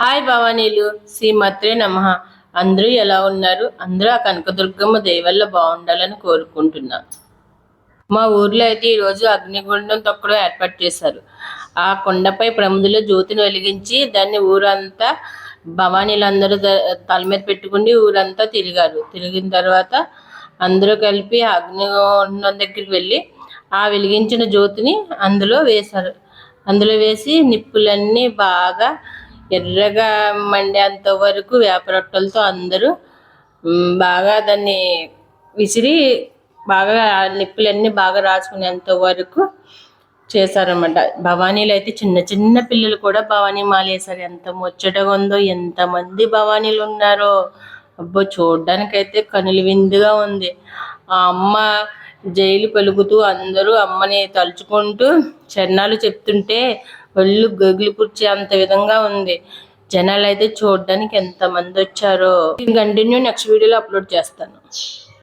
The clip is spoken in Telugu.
హాయ్ భవానీలు శ్రీ మత్రే నమ. అందరూ ఎలా ఉన్నారు? అందరూ ఆ కనకదుర్గమ్మ దయవల్ల బాగుండాలని కోరుకుంటున్నా. మా ఊర్లో అయితే ఈరోజు అగ్నిగుండం తొక్కడం ఏర్పాటు చేశారు. ఆ కొండపై ప్రముదులో జ్యోతిని వెలిగించి దాన్ని ఊరంతా భవానీలందరూ తల మీద పెట్టుకుని ఊరంతా తిరిగారు. తిరిగిన తర్వాత అందరూ కలిపి అగ్నిగుండం దగ్గరికి వెళ్ళి ఆ వెలిగించిన జ్యోతిని అందులో వేశారు. అందులో వేసి నిప్పులన్నీ బాగా ఎర్రగా మండేంత వరకు వేపరొట్టలతో అందరూ బాగా దాన్ని విసిరి బాగా నిప్పులన్నీ బాగా రాసుకునేంత వరకు చేశారన్నమాట. భవానీలు అయితే చిన్న చిన్న పిల్లలు కూడా భవానీ మాలేశారు ఎంత ముచ్చటగా ఉందో ఎంతమంది భవానీలు ఉన్నారో. అబ్బో చూడడానికైతే కనులు విందుగా ఉంది. ఆ అమ్మ జైలు పలుకుతూ అందరూ అమ్మని తలుచుకుంటూ చరణాలు చెప్తుంటే ఒళ్ళు గగులు పుర్చే అంత విధంగా ఉంది. జనాలు అయితే చూడడానికి ఎంత మంది వచ్చారో కంటిన్యూ నెక్స్ట్ వీడియోలో అప్లోడ్ చేస్తాను.